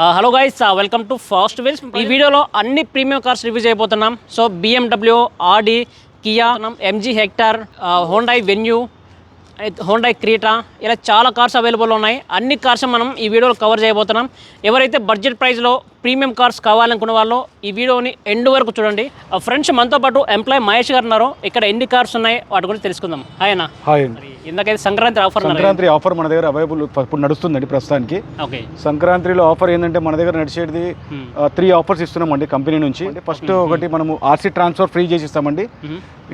Hello guys welcome to fast wheels ఈ వీడియోలో అన్ని ప్రీమియం కార్స్ రివ్యూ చేయబోతున్నాం. So BMW Audi Kia MG Hector Hyundai Venue Hyundai Creta ఇలా చాలా cars available ఉన్నాయి. అన్ని కార్స్ మనం ఈ వీడియోలో కవర్ చేయబోతున్నాం. ఎవరైతే బడ్జెట్ ప్రైస్లో ప్రీమియం కార్స్ కావాలనుకున్న వాళ్ళు ఈ వీడియోని ఎండ్ వరకు చూడండి. ఫ్రెండ్స్ మనతో పాటు ఎంప్లాయ్ మహేష్ గారు ఉన్నారు. ఇక్కడ ఎన్ని కార్స్ ఉన్నాయి వాటి గురించి తెలుసుకుందాం. హాయ్ అన్న. హాయ్ అండి. ఇందాకైతే సంక్రాంతి ఆఫర్ సంక్రాంతి ఆఫర్ మన దగ్గర అవైలబుల్ ఇప్పుడు నడుస్తుందండి ప్రస్తుతానికి. ఓకే. సంక్రాంతిలో ఆఫర్ ఏంటంటే మన దగ్గర నడిచేది. త్రీ ఆఫర్స్ ఇస్తున్నామండి కంపెనీ నుంచి. ఫస్ట్ ఒకటి మనము ఆర్సీ ట్రాన్స్ఫర్ ఫ్రీ చేసి ఇస్తామండి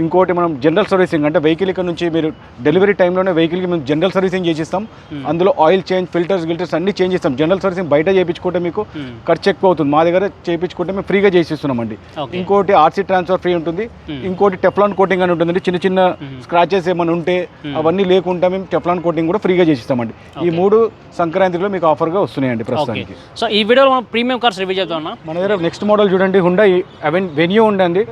ఇంకోటి మనం జనరల్ సర్వీసింగ్ అంటే వెహికల్ ఇక్కడ నుంచి మీరు డెలివరీ టైంలోనే వెహికల్కి మేము జనరల్ సర్వీసింగ్ చేసి ఇస్తాం అందులో ఆయిల్ చేంజ్ ఫిల్టర్స్ గిల్టర్స్ అన్ని చేంజ్ ఇస్తాం జనరల్ సర్వీసింగ్ బయట చేయించుకుంటే మీకు ఖర్చు ఎక్కువ అవుతుంది మా దగ్గర చేయించుకుంటే మేము ఫ్రీగా చేసి ఇస్తున్నామండి Okay. ఇంకోటి ఆర్సీ ట్రాన్స్ఫర్ ఫ్రీ ఉంటుంది. ఇంకోటి టెఫ్లాన్ కోటింగ్ అని ఉంటుందండి. చిన్న చిన్న స్క్రాచెస్ ఏమైనా ఉంటే అవన్నీ లేకుండా మేము టెఫ్లాన్ కోటింగ్ కూడా ఫ్రీగా చేసి ఇస్తామండి ఈ మూడు సంక్రాంతిలో మీకు ఆఫర్గా వస్తున్నాయండి ప్రస్తుతానికి. సో ఈ వీడియోలో మనం ప్రీమియం కార్స్ రివ్యూ చేద్దాం మన దగ్గర నెక్స్ట్ మోడల్ చూడండి. హుండా అవెన్ వెన్యూ ఉండండి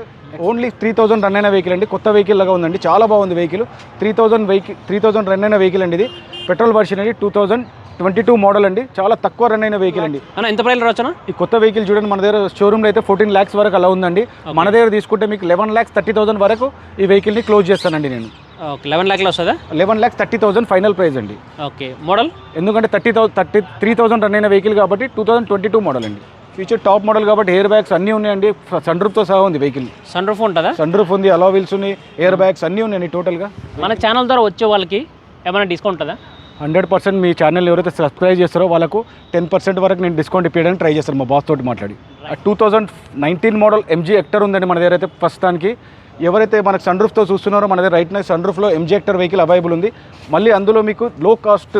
ఓన్లీ త్రీ థౌసండ్ రన్ అయిన వెహికల్ అండి. కొత్త వెహికల్ లాగా ఉందండి. చాలా బాగుంది vehicle three thousand vehicle three thousand run అయిన వెహికల్ అండి ఇది. పెట్రోల్ వర్షన్ అండి. Two thousand twenty two model అండి. చాలా తక్కువ రన్ అయిన వెహికల్ అండి. ఎంత ప్రైస్ రావచ్చునా ఈ కొత్త వెహికల్ చూడండి మన దగ్గర షోరూమ్లో అయితే ఫోర్టీన్ ల్యాక్స్ వరకు అలా ఉందండి. మన దగ్గర తీసుకుంటే మీకు లెవెన్ ల్యాక్స్ థర్టీ థౌసండ్ వరకు ఈ వెహికల్ని క్లోజ్ చేస్తానండి నేను. లెవెన్ ల్యాక్లో వస్తుందా? Eleven lakhs thirty thousand final price అండి. ఓకే మోడల్ ఎందుకంటే thirty thousand thirty three thousand run అయిన వెహికల్ కాబట్టి two thousand twenty two model అండి. ఫ్యూచర్ టాప్ మోడల్ కాబట్టి ఎయిర్ బ్యాగ్స్ అన్నీ ఉన్నాయండి. సన్ రూఫ్తో సహా ఉంది వెహికల్ సన్ రూఫ్ ఉంటుందా? సన్ రూఫ్ ఉంది అలా వీల్స్ ఉన్నాయి ఎయిర్ బ్యాగ్స్ అన్నీ ఉన్నాయండి టోటల్గా మన ఛానల్ ద్వారా వచ్చే వాళ్ళకి ఏమైనా డిస్కౌంట్ ఉంటుందా? హండ్రెడ్ పర్సెంట్ మీ ఛానల్ ఎవరైతే సబ్స్క్రైబ్ చేస్తారో వాళ్ళకు టెన్ పర్సెంట్ వరకు నేను డిస్కౌంట్ ఇప్పించడానికి ట్రై చేస్తాను మా బాస్ తోటి మాట్లాడి. Two thousand nineteen model MG Hector ఉందండి మన దగ్గర అయితే ప్రస్తుతానికి. ఎవరైతే మనకు సన్ రూఫ్తో చూస్తున్నారో మన దగ్గర రైట్ నైట్ సన్ రూఫ్లో ఎంజెక్టర్ వెహికల్ అవైలబుల్ ఉంది. మళ్ళీ అందులో మీకు లో కాస్ట్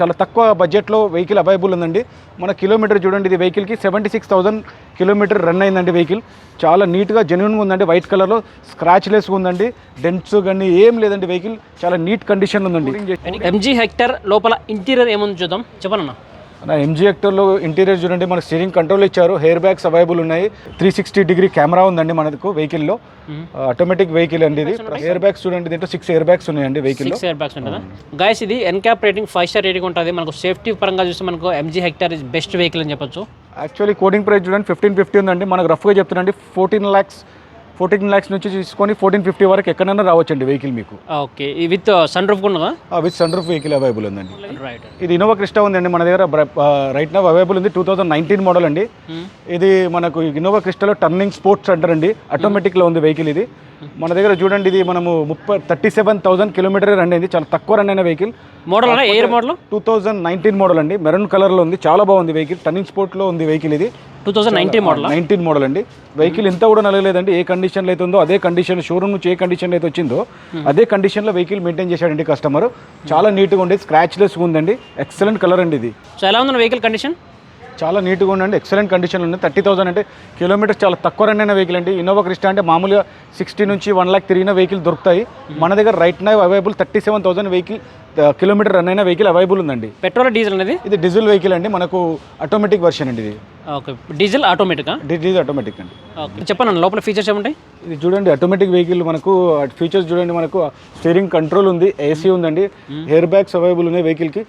చాలా తక్కువ బడ్జెట్లో వెహికల్ అవైలబుల్ ఉందండి. మన కిలోమీటర్ చూడండి ఇది వెహికల్కి seventy six thousand kilometre run అయిందండి వెహికల్ చాలా నీట్గా జెన్యున్గా ఉందండి వైట్ కలర్లో స్క్రాచ్లెస్గా ఉందండి డెంట్స్ కానీ ఏం లేదండి వెహికల్ చాలా నీట్ కండిషన్ ఉందండి. ఎంజీ హెక్టర్ లోపల ఇంటీరియర్ ఏముంది చూద్దాం. చెప్పనన్నా? నా ఎంజీ యాక్టర్లో ఇంటీరియర్ చూడండి మనకు స్టీరింగ్ కంట్రోల్ ఇచ్చారు. హెయిర్ బ్యాగ్స్ అవైలబుల్ ఉన్నాయి. త్రీ సిక్స్టీ డిగ్రీ కెమెరా ఉందండి మనకు వెహికల్లో ఆటోమేటిక్ వెహికల్ అండి ఇది. హెయిర్ బ్యాగ్స్ చూడండి దీంట్లో సిక్స్ ఎయిర్ బ్యాగ్స్ ఉన్నాయండి వెహికల్లో సిక్స్ ఇయర్ బ్యాగ్స్ ఉంటుందా గైస్ ఇది NCAP rating five star rating ఉంటుంది. మనకు సేఫ్టీ పరంగా చూస్తే మనకు ఎంజీ హెక్టర్ బెస్ట్ వెహికల్ అని చెప్పొచ్చు. యాక్చువల్లీ కోడింగ్ ప్రైస్ చూడండి ఫిఫ్టీన్ ఫిఫ్టీ ఉందండి. మనకు రఫ్గా చెప్తున్నాండి ఫోర్టీన్ ల్యాక్స్ ఫోర్టీన్ ల్యాక్స్ నుంచి తీసుకొని ఫోర్టీన్ ఫిఫ్టీ వరకు ఎక్కడైనా రావచ్చండి వెహికల్ మీకు. ఓకే. విత్ సన్ రూఫ్ ఉన్నదా? With sun roof vehicle available ఉందండి. రైట్ ఇది ఇన్నోవా క్రిస్టా ఉందండి మన దగ్గర రైట్ నా అవైలబుల్ ఉంది టూ థౌసండ్ నైన్టీన్ మోడల్ అండి. ఇది మనకు ఇన్నోవా క్రిస్టాలో టర్నింగ్ స్పోర్ట్స్ సెంటర్ అండి ఆటోమేటిక్లో ఉంది వెహికల్ ఇది. మన దగ్గర చూడండి ఇది మనము ముప్పై thirty seven thousand kilometre run అయింది. చాలా తక్కువ రన్ అయిన vehicle model air model two thousand nineteen model అండి. మెరూన్ కలర్లో ఉంది చాలా బాగుంది వెహికల్ టర్నింగ్ స్పోర్ట్లో ఉంది వెహికల్ ఇది. Two thousand nineteen model nineteen model అండి. వెహికల్ ఇంత కూడా నలగలేదండి. ఏ కండిషన్లో అయితే ఉందో అదే కండిషన్ షోరూమ్ నుంచి ఏ కండిషన్లో అయితే వచ్చిందో అదే కండిషన్లో వెహికల్ మెయింటైన్ చేశాడండి కస్టమర్ చాలా నీట్గా ఉండేది స్క్రాచ్లెస్ ఉందండి. ఎక్సలెంట్ కలర్ అండి ఇది. సో ఎలా ఉంది వెహికల్ కండిషన్ చాలా నీట్గా ఉండండి ఎక్సలెంట్ కండిషన్లో ఉంది. థర్టీ థౌసండ్ అంటే కిలోమీటర్స్ చాలా తక్కువ రన్ అయిన వెహికల్ అండి. ఇన్నోవా క్రిస్టా అంటే మామూలుగా సిక్స్టీ నుంచి వన్ లాక్ తిరిగిన వెహికల్ దొరుకుతాయి. మన దగ్గర right now available thirty seven thousand vehicle kilometre run అయిన వెహికల్ అవైలబుల్ ఉందండి. పెట్రోల్ డీజిల్ అనేది? ఇది డీజిల్ వెహికల్ అండి. మనకు ఆటోమేటిక్ వర్షన్ అండి ఇది. ఓకే. డీజిల్ ఆటోమేటికా డీజిల్ ఆటోమేటిక్ అండి. ఓకే. చెప్పండి లోపల ఫీచర్స్ ఏముంటాయి? ఇది చూడండి ఆటోమేటిక్ వెహికల్ మనకు ఫీచర్స్ చూడండి మనకు స్టీరింగ్ కంట్రోల్ ఉంది ఏసీ ఉందండి ఎయిర్ బ్యాగ్స్ అవైలబుల్ ఉన్నాయి వెహికల్కి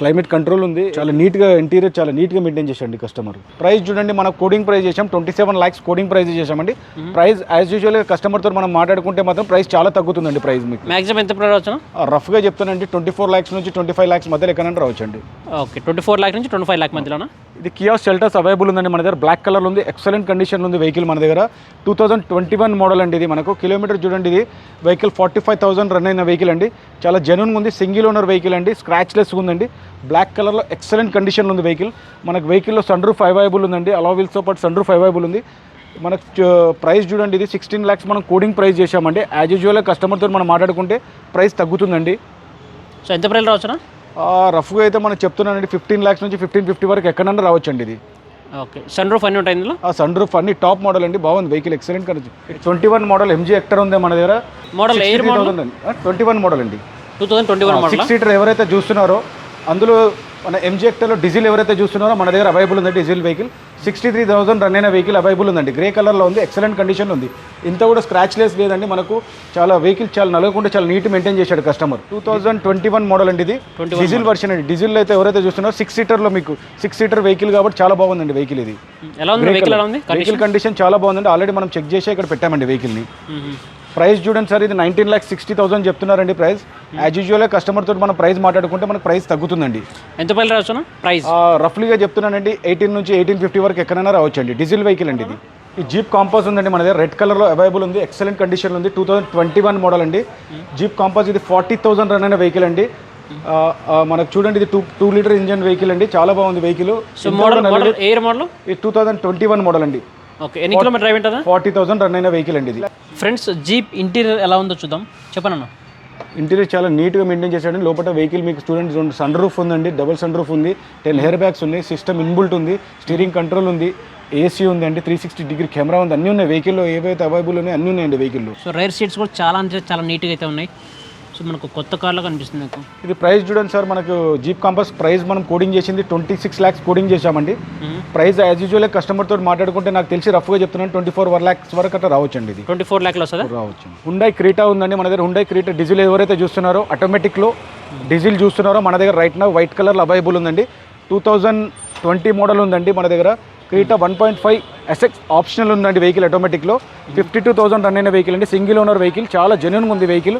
క్లైమేట్ కంట్రోల్ ఉంది చాలా నీట్గా ఇంటీరియర్ చాలా నీట్గా మెయింటైన్ చేసండి కస్టమర్ ప్రైస్ చూడండి మనం కోడింగ్ ప్రైస్ చేసాం twenty seven lakhs quoting price చేసామండి ప్రైస్ యాజ్ యూజువల్ కస్టమర్తో మనం మాట్లాడుకుంటే మాత్రం ప్రైస్ చాలా తగ్గుతుందండి ప్రైస్ మీకు. మ్యాక్సిమం ఎంత ప్రైస్ వచ్చునా రఫ్గా చెప్తానండి ట్వంటీ ఫోర్ ల్యాక్స్ నుంచి ట్వంటీ ఫైవ్ ల్యాక్స్ మధ్యలో ఎక్కడైనా రావచ్చండి. ఓకే. ట్వంటీ ఫోర్ ల్యాక్ నుంచి ట్వంటీ ఫైవ్ ల్యాక్ మధ్యలోనా? ఇది కియా షెల్టర్స్ అవైలబుల్ ఉందండి మన దగ్గర. బ్లాక్ కలర్ ఉంది. ఎక్సలెంట్ కండిషన్ ఉంది వెహికల్ మన దగ్గర. Two thousand twenty one model అండి ఇది మనకు. కిలోమీటర్ చూడండి ఇది. Vehicle forty five thousand run అయిన వెహికల్ అండి. చాలా జెన్యున్గా ఉంది. సింగిల్ ఓనర్ వెహికల్ అండి. స్క్రాచ్లెస్ ఉందండి. బ్లాక్ కలర్లో ఎక్సలెంట్ కండిషన్లో ఉంది వెహికల్ మనకు వెహికల్లో సన్ రూఫ్ అవైలబుల్ ఉందండి. అలా వీల్స్తో పాటు సన్ రూఫ్ అవైలబుల్ ఉంది. మనకు ప్రైస్ చూడండి ఇది. సిక్స్టీన్ ల్యాక్స్ మనం కోడింగ్ ప్రైస్ చేశామండి. యాజ్ యూజువల్గా కస్టమర్తో మనం మాట్లాడుకుంటే ప్రైస్ తగ్గుతుందండి. సో ఎంత ప్రైస్ రావచ్చునా? రఫ్గా అయితే మనం చెప్తున్నానండి ఫిఫ్టీన్ ల్యాక్స్ నుంచి ఫిఫ్టీన్ ఫిఫ్టీ వరకు ఎక్కడన్నా రావచ్చండి ఇది. ఓకే. సన్ రూఫ్ అన్నీ ఉంటాయి ఇందులో? ఆ సన్ రూఫ్ అన్ని టాప్ మోడల్ అండి బాగుంది vehicle excellent condition twenty one model MG Hector ఉంది మన దగ్గర. Model air model twenty one model అండి. Two thousand twenty one model six seater ఎవరైతే చూస్తున్నారో అందులో మన ఎంజీ ఎక్టర్లో డీజిల్ ఎవరైతే చూస్తున్నారో మన దగ్గర అవైలబుల్ ఉంది diesel vehicle sixty three thousand run అయిన వెహికల్ అవైలబుల్ ఉందండి. గ్రే కలర్లో ఉంది ఎక్సలెంట్ కండిషన్లో ఉంది. ఇంత కూడా స్క్రాచ్ లెస్ లేదండి. మనకు చాలా వెహికల్ చాలా నలగకుండా చాలా నీట్ మెయింటైన్ చేశాడు customer two thousand twenty one model అండి ఇది. డీజిల్ వర్షన్ అండి. డీజిల్ అయితే ఎవరైతే చూస్తున్నారో సిక్స్ సీటర్లో మీకు సిక్స్ సీటర్ వెహికల్ కాబట్టి చాలా బాగుందండి వెహికల్ ఇది. వెహికల్ కండిషన్ చాలా బాగుందండి. ఆల్రెడీ మనం చెక్ చేసి ఇక్కడ పెట్టామండి వెహికల్ని. ప్రైస్ చూడండి సార్ ఇది నైన్టీన్ ల్యాక్ సిక్స్టీ థౌసండ్ చెప్తున్నారండి ప్రైస్. యాజ్ యూజువల్గా కస్టమర్ తోటి మనం ప్రైస్ మాట్లాడుకుంటే మనకు ప్రైస్ తగ్గుతుందండి. ఎంత పైన రావచ్చు ప్రైస్. రఫ్లీగా చెప్తున్నానండి ఎయిటీన్ నుంచి ఎయిటీన్ ఫిఫ్టీ వరకు ఎక్కడైనా రావచ్చండి. డీజిల్ వెహికల్ అండి ఇది. ఈ జీప్ కాంపాస్ ఉందండి మన దగ్గర రెడ్ కలర్లో అవైలబుల్ ఉంది ఎక్సలెంట్ కండిషన్లో ఉంది. Two thousand twenty one model అండి. జీప్ కాంపాస్ ఇది ఫార్టీ థౌసండ్ రన్ అయిన వెహికల్ అండి. మనకు చూడండి ఇది two two litre engine vehicle అండి. చాలా బాగుంది vehicle model model air model ఇది two thousand twenty one model అండి. ఓకే ఎన్ని కిలోమీటర్ డ్రైవ్ ఉంటుందా? ఫార్టీ థౌసండ్ రన్ అయిన వెహికల్ అండి ఇది. ఫ్రెండ్స్ జీప్ ఇంటీరియర్ ఎలా ఉందో చూద్దాం. చెప్పను అన్న ఇంటీరియర్ చాలా నీట్గా మెయింటైన్ చేశాడండి లోపల వెహికల్ మీకు చూడండి రెండు సన్ రూఫ్ ఉందండి డబుల్ సన్ రూఫ్ ఉంది టెన్ హెయిర్ బ్యాగ్స్ ఉన్నాయి సిస్టమ్ ఇన్బుల్ట్ ఉంది స్టీరింగ్ కంట్రోల్ ఉంది ఏసీ ఉంది అండి త్రీ సిక్స్టీ డిగ్రీ కెమెరా ఉంది. అన్నీ ఉన్నాయి. వెహికల్లో ఏవైతే అవైలబుల్ ఉన్నాయో అన్నీ ఉన్నాయండి వెహికల్లో సో రైర్ సీట్స్ కూడా చాలా అంటే చాలా నీట్గా అయితే ఉన్నాయి. మనకు కొత్త కార్లో కనిపిస్తుంది నాకు. ఇది ప్రైస్ చూడండి సార్ మనకు జీప్ కాంపస్ ప్రైస్ మనం కోడింగ్ చేసింది ట్వంటీ సిక్స్ ల్యాక్స్ కోడింగ్ చేశామండి ప్రైస్ యాజ్ యూజువల్ కస్టమర్ తోటి మాట్లాడుకుంటే నాకు తెలిసి రఫ్గా చెప్తున్నాను ట్వంటీ ఫోర్ వన్ ల్యాక్స్ వరకు అట్లా రావచ్చండి ఇది. ట్వంటీ ఫోర్ ల్యాక్లో వస్తుందా? రావచ్చు హుండై క్రీటా ఉందండి మన దగ్గర హుండై క్రీటా డీజిల్ ఎవరైతే చూస్తున్నారో ఆటోమేటిక్లో డీజిల్ చూస్తున్నారో మన దగ్గర రైట్ నా వైట్ కలర్లో అవైలబుల్ ఉందండి. టూ థౌజండ్ ట్వంటీ మోడల్ ఉందండి మన దగ్గర. Creta one point five SX optional ఉందండి వెహికల్ ఆటోమేటిక్లో ఫిఫ్టీ టూ థౌసండ్ రన్ అయిన వెహికల్ అండి. సింగిల్ ఓనర్ వెహికల్ చాలా జెన్యున్గా ఉంది వెహికల్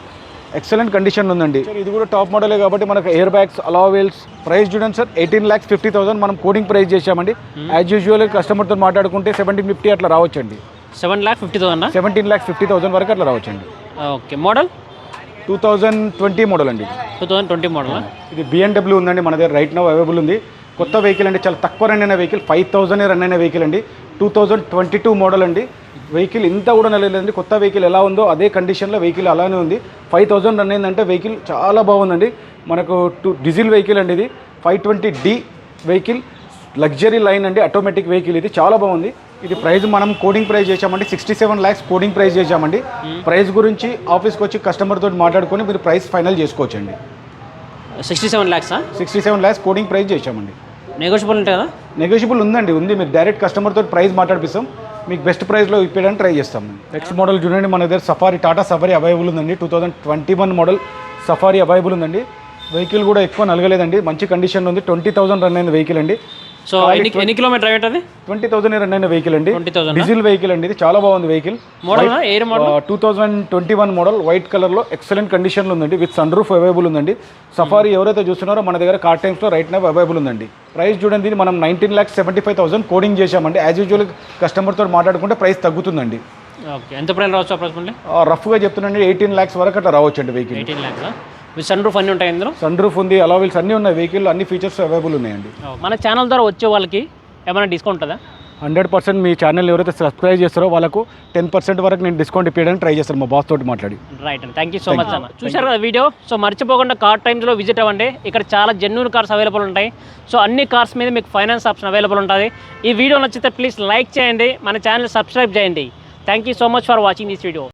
ఎక్సలెంట్ కండిషన్ ఉందండి. ఇది కూడా టాప్ మోడలే కాబట్టి మనకు ఎయిర్ బ్యాగ్స్ అలావెల్స్ ప్రైస్ చూడండి sir eighteen lakhs fifty thousand మనం కోడింగ్ ప్రైస్ చేశామండి. యాజ్ యూజువల్ కస్టమర్తో మాట్లాడుకుంటే సెవెంటీన్ ఫిఫ్టీ అట్లా రావచ్చండి. Seven lakh fifty thousand seventeen lakhs fifty thousand వరకు అట్లా రావచ్చండి. Okay model two thousand twenty model అండి. టూ థౌసండ్ ట్వంటీ మోడల్ ఇది బిఎన్డబ్ల్యూ ఉందండి మన దగ్గర రైట్ నౌ అవైలబుల్ ఉంది. కొత్త వెహికల్ అండి చాలా తక్కువ రన్ అయిన వెహికల్ ఫైవ్ థౌసండ్ రన్ అయిన వెహికల్ అండి. Two thousand twenty two model అండి. వెహికల్ ఇంత కూడా నిలలేదండి. కొత్త వెహికల్ ఎలా ఉందో అదే కండిషన్లో వెహికల్ అలానే ఉంది. ఫైవ్ థౌసండ్ రన్ అయిందంటే వెహికల్ చాలా బాగుందండి. మనకు టూ డీజిల్ వెహికల్ అండి ఇది. Five twenty D vehicle luxury line అండి ఆటోమేటిక్ వెహికల్ ఇది. చాలా బాగుంది. ఇది ప్రైస్ మనం కోడింగ్ ప్రైస్ చేసామండి sixty seven lakhs quoting price చేసామండి ప్రైస్ గురించి ఆఫీస్కి వచ్చి కస్టమర్ తోటి మాట్లాడుకొని మీరు ప్రైస్ ఫైనల్ చేసుకోవచ్చండి. Sixty seven ల్యాక్సా sixty seven lakhs quoting price చేసామండి నెగోషియబుల్ ఉంటాయి కదా? నెగోషియబుల్ ఉందండి ఉంది. మీరు డైరెక్ట్ కస్టమర్ తోటి ప్రైస్ మాట్లాడిపిస్తాం. మీకు బెస్ట్ ప్రైస్లో ఇప్పడానికి ట్రై చేస్తాం. నెక్స్ట్ మోడల్ చూడండి మన దగ్గర సఫారీ టాటా సఫారీ అవైలబుల్ ఉందండి. Two thousand twenty one model Safari available ఉందండి. వెహికల్ కూడా ఎక్కువ నలగలేదండి. మంచి కండిషన్ ఉంది. ట్వంటీ థౌసండ్ రన్ అయిన వెహికల్ అండి. సో ఎన్ని ఎన్ని కిలోమీటర్ డ్రైవ్ ఉంటుంది? ట్వంటీ థౌసండ్ రన్ అయిన వెహికల్ అండి. ట్వంటీ థౌసండ్ డీజిల్ వెహికల్ అండి. ఇది చాలా బాగుంది vehicle model air model two thousand twenty one model white కలర్లో ఎక్సలెంట్ కండిషన్లో ఉందండి. విత్ సన్ రూఫ్ అవైలబుల్ ఉందండి సఫారీ ఎవరైతే చూస్తున్నారో మన దగ్గర కార్ టైమ్స్లో రైట్ నవ్ అవైలబుల్ ఉందండి. ప్రైస్ చూడండి ఇది మనం nineteen lakhs seventy five thousand quoting చేశామండి యాజ్ యూజువల్ కస్టమర్తో మాట్లాడుకుంటే ప్రైస్ తగ్గుతుందండి. ఓకే ఎంత ప్రైస్ రావచ్చు అప్రాక్సిమేట్లీ రఫ్గా చెప్తున్నాండి ఎయిటీన్ ల్యాక్స్ వరకు అట్లా రావచ్చండి vehicle eighteen lakhs sun roof అన్నీ ఉంటాయి ఇందులో? సన్ రూఫ్ ఉంది అలావిల్స్ అన్నీ ఉన్నాయి వెహికల్ అన్ని ఫీచర్స్ అవైలబుల్ ఉన్నాయండి. మన ఛానల్ ద్వారా వచ్చే వాళ్ళకి ఏమైనా డిస్కౌంట్ ఉంటుందా? హండ్రెడ్ పర్సెంట్ మీ ఛానల్ ఎవరైతే సబ్స్క్రైబ్ చేస్తారో వాళ్ళకు టెన్ పర్సెంట్ వరకు నేను డిస్కౌంట్ ఇప్పించడానికి ట్రై చేస్తాను మా బాస్ తోటి మాట్లాడి. రైట్ అండి. థ్యాంక్ యూ సో మచ్ అన్న చూశారు కదా వీడియో సో మర్చిపోకుండా కార్ టైమ్స్లో విజిట్ అవ్వండి. ఇక్కడ చాలా జెన్యున్ కార్స్ అవైలబుల్ ఉంటాయి. సో అన్ని కార్స్ మీద మీకు ఫైనాన్స్ ఆప్షన్ అవైలబుల్ ఉంటుంది. ఈ వీడియో నచ్చితే ప్లీజ్ లైక్ చేయండి. మన ఛానల్ సబ్స్క్రైబ్ చేయండి. Thank you so much for watching this video